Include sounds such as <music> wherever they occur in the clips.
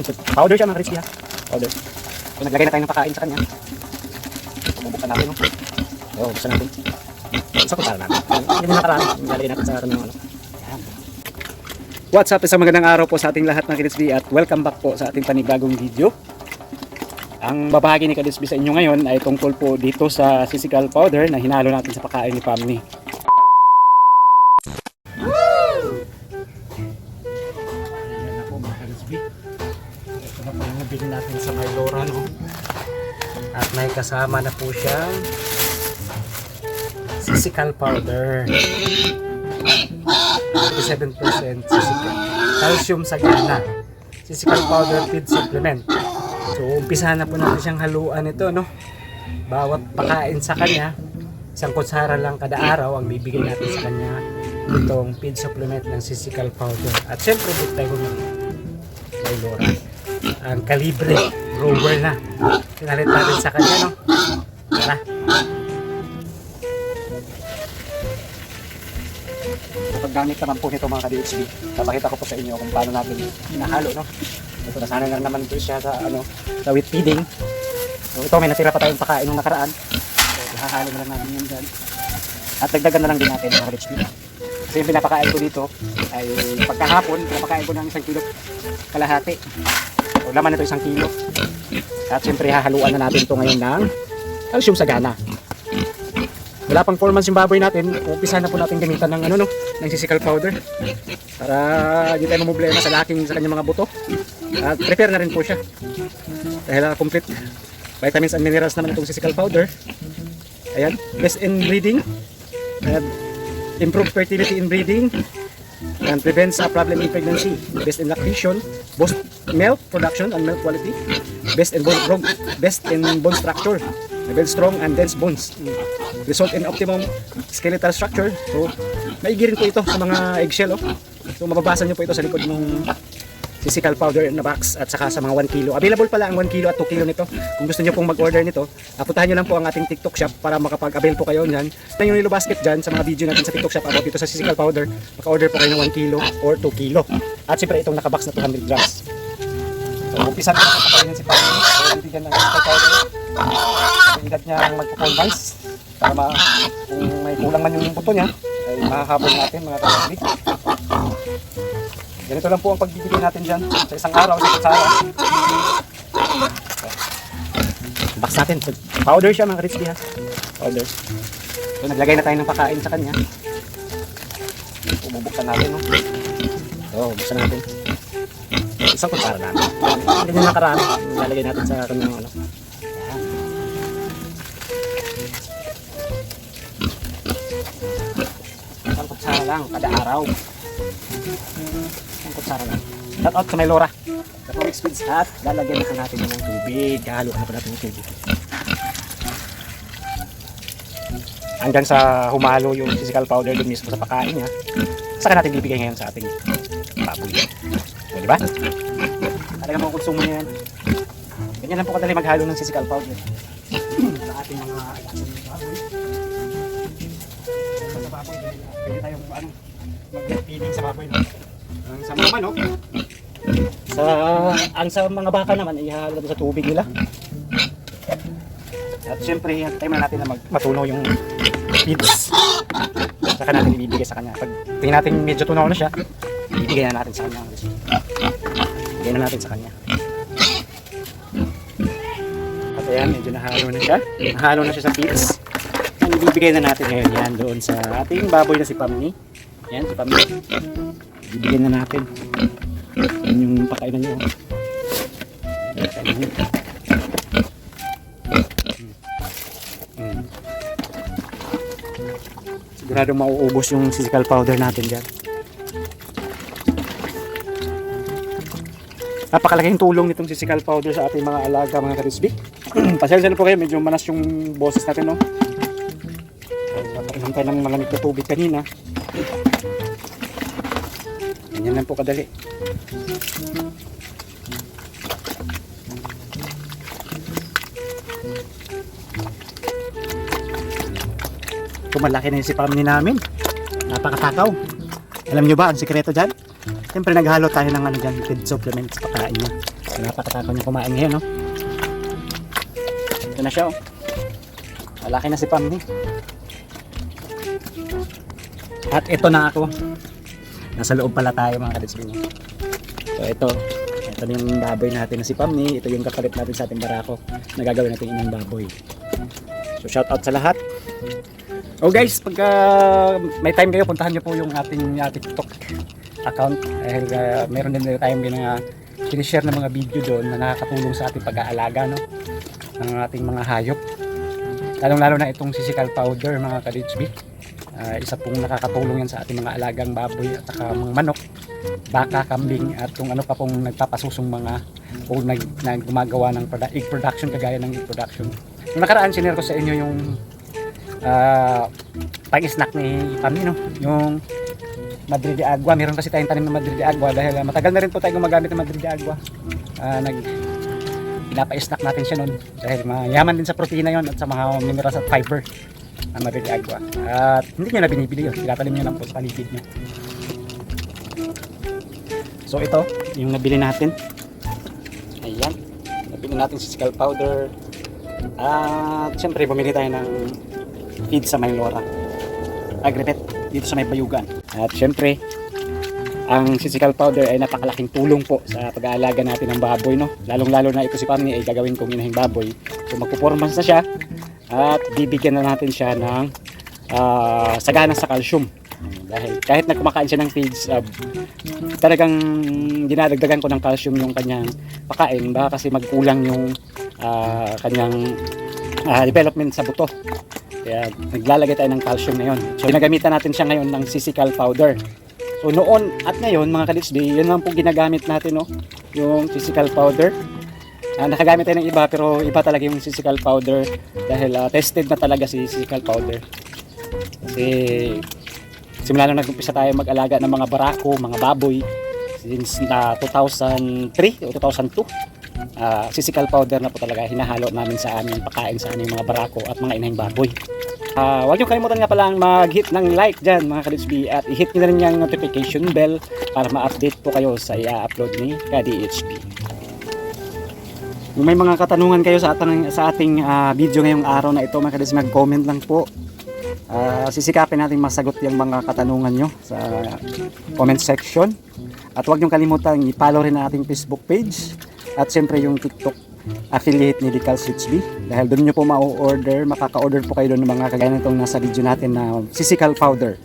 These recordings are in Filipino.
natin. Powder siya mga crispy ha. Powder. So, naglagay na tayo ng pakain sa kanya. Bubuksan natin. No? So, buksan natin. Isa ko para natin. Yan yung nakaraan. Nilalagay natin sa kanyang ano. What's up? Isang magandang araw po sa ating lahat ng Kidsby at welcome back po sa ating panibagong video. Ang babahagi ni Kadisby sa inyo ngayon ay tungkol po dito sa sisical powder na hinalo natin sa pakain ni Pamni. Ayan na po mga Kadisby. Na nabili natin sa Mylora no. At may kasama na po siyang sisical powder. 57% sisical. Calcium sa gana. Sisical powder feed supplement. So, umpisahan na po natin siyang haluan ito, no? Bawat pakain sa kanya, isang kutsara lang kada araw ang bibigay natin sa kanya itong feed supplement ng sisical powder. At syempre, dito tayo bumili kay Laura. Ang kalibre, rover na. Pinalit natin sa kanya, no? Tara. paggamit naman po nito mga ka-DHB, papakita ko po sa inyo kung paano natin hinahalo, no? Ito, nasanay na naman po siya sa, ano, sa wheat feeding. So, ito, may natira pa tayong pakain nung nakaraan. So, ihahalo na lang natin yun dyan. At dagdagan na lang din natin mga ka-DHB. Kasi yung pinapakain ko dito ay pagkahapon, pinapakain ko ng isang kilo kalahati. So, laman nito isang kilo. At siyempre, hahaluan na natin ito ngayon ng calcium sa gana. Wala pang 4 months yung baboy natin, umpisa na po natin gamitan ng ano no, ng sisical powder. Para hindi tayo problema sa laking sa kanyang mga buto. At prepare na rin po siya. Dahil uh, complete vitamins and minerals naman itong sisical powder. Ayan, best in breeding. And improve fertility in breeding. And prevents a problem in pregnancy. Best in lactation. Boost milk production and milk quality. Best in bone, bone- best in bone structure. Build strong and dense bones. Result in optimum skeletal structure. So, maigi rin po ito sa mga eggshell. Oh. So, mababasa nyo po ito sa likod ng physical powder na box at saka sa mga 1 kilo. Available pala ang 1 kilo at 2 kilo nito. Kung gusto nyo pong mag-order nito, uh, puntahan nyo lang po ang ating TikTok shop para makapag-avail po kayo niyan. Ito yung Lilo Basket dyan sa mga video natin sa TikTok shop about dito sa physical powder. Maka-order po kayo ng 1 kilo or 2 kilo. At siyempre itong nakabox na 200 grams. Umpisa na sa pakainin si Pamela. So, bibigyan ng physical powder. Niya magpo-4 months. Para ma kung may kulang man yung buto niya, ay mahahabol natin mga kapatid. Ganito lang po ang pagbibigay natin dyan sa isang araw, sa kutsara. Box natin. Powder siya mga crispy ha. Powder. So naglagay na tayo ng pakain sa kanya. Bubuksan natin no. So buksan natin. Isang kutsara natin. Hindi na nakaraan. Nilalagay natin sa kanyang ano. Isang kutsara lang kada araw. Isang kutsara lang. Shout out sa may Laura. Sa Forex Feeds Hut, lalagyan na natin ng tubig. Halo na po natin ng tubig. Hanggang sa humalo yung physical powder dun mismo sa pakain niya. Saka natin bibigay ngayon sa ating baboy. O, di ba? Talagang mga konsumo niya yan. Ganyan lang po kadali maghalo ng physical powder. sa ating mga. Sa baboy, pwede tayong ano, mag-feeding sa baboy. No? Ang sa mga manok, sa ang sa mga baka naman ihahalo sa tubig nila. At syempre, hintay muna natin na mag matunaw yung feeds. Saka natin ibibigay sa kanya. Pag tingnan natin medyo tunaw na siya, ibibigay na natin sa kanya. Ibigay na natin sa kanya. At ayan, medyo nahalo na siya. Nahalo na siya sa feeds. Ang ibibigay na natin ngayon yan doon sa ating baboy na si Pamni. Yan, si Pamni. Ibibigay na natin. Yan yung pakainan. Mm. Sigurado mauubos yung physical powder natin dyan. Napakalaking tulong nitong physical powder sa ating mga alaga mga karisbik. <clears throat> Pasensya na po kayo, medyo manas yung boses natin, no? Napainom tayo ng malamig na tubig kanina. Ganyan lang po kadali. Ito malaki na yung si family namin. Napakatakaw. Alam nyo ba ang sikreto dyan? Siyempre naghalo tayo ng ano dyan, feed supplements pakain niya. Napakatakaw niya kumain ngayon, no? Ito na siya, oh. Malaki na si Pam, eh. At ito na ako. Nasa loob pala tayo mga kadisbing. So ito, ito na yung baboy natin na si Pamni. Ito yung kapalit natin sa ating barako na gagawin natin inang baboy. So shout out sa lahat. Oh guys, pagka may time kayo, puntahan nyo po yung ating uh, TikTok account. Dahil uh, meron din tayong mga sinishare na mga video doon na nakakatulong sa ating pag-aalaga no? ng ating mga hayop. Lalong lalo na itong sisikal powder mga ka-DHB. Ah, isa pong nakakatulong yan sa ating mga alagang baboy at saka mga manok, baka, kambing at kung ano pa pong nagpapasusong mga o nag, nag gumagawa ng produ- egg production kagaya ng egg production. Yung nakaraan sinare ko sa inyo yung ah, pag-snack ni Pamino, yung Madrid de Agua. Meron kasi tayong tanim ng Madrid de Agua dahil ah, matagal na rin po tayo gumagamit ng Madrid de Agua. Ah, nag pinapa-snack natin siya noon dahil mayaman din sa protina yon at sa mga minerals at fiber ang Madrid de Agua. At hindi nyo na binibili yun. Tinatanim nyo lang po sa paligid nyo. So ito, yung nabili natin. Ayan. Nabili natin si skull powder. At syempre bumili tayo ng feed sa Maylora. Agripet dito sa may bayugan. At syempre, ang sisical powder ay napakalaking tulong po sa pag-aalaga natin ng baboy, no? Lalong-lalo na ito si Pamni ay gagawin kong inahing baboy. So magpupormas na siya at bibigyan na natin siya ng ah, sagana sa calcium. Dahil kahit na kumakain siya ng feeds, ah, talagang dinadagdagan ko ng calcium yung kanyang pakain. Baka kasi magkulang yung ah, kanyang ah, development sa buto. Kaya naglalagay tayo ng calcium ngayon. So ginagamitan natin siya ngayon ng sisical powder. So noon at ngayon mga kalitsbi, yun lang po ginagamit natin no, yung physical powder. Ah, nakagamit tayo ng iba pero iba talaga yung physical powder dahil ah, tested na talaga si physical powder. Kasi simula nung nag-umpisa tayo mag-alaga ng mga barako, mga baboy since na 2003 o 2002 ah physical powder na po talaga hinahalo namin sa aming pakain sa aming mga barako at mga inahing baboy. Ah, huwag niyo kalimutan nga pala mag-hit ng like dyan mga ka-DHB at i-hit niyo na rin yung notification bell para ma-update po kayo sa i-upload ni ka-DHB. Kung may mga katanungan kayo sa ating, sa ating ah, video ngayong araw na ito mga ka-DHB, mag-comment lang po. Ah, sisikapin natin masagot yung mga katanungan nyo sa comment section. At huwag niyo kalimutan i-follow rin ang ating Facebook page at siyempre yung TikTok affiliate ni Decal HB dahil doon nyo po ma-order, makaka-order po kayo doon ng mga kagaya nitong nasa video natin na physical powder.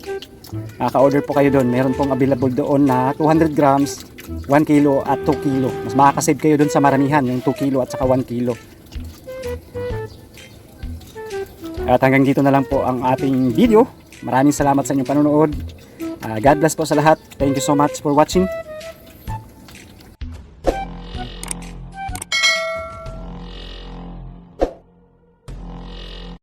Makaka-order po kayo doon. Meron pong available doon na 200 grams, 1 kilo at 2 kilo. Mas makakasave kayo doon sa maramihan, yung 2 kilo at saka 1 kilo. At hanggang dito na lang po ang ating video. Maraming salamat sa inyong panonood. Ah, God bless po sa lahat. Thank you so much for watching.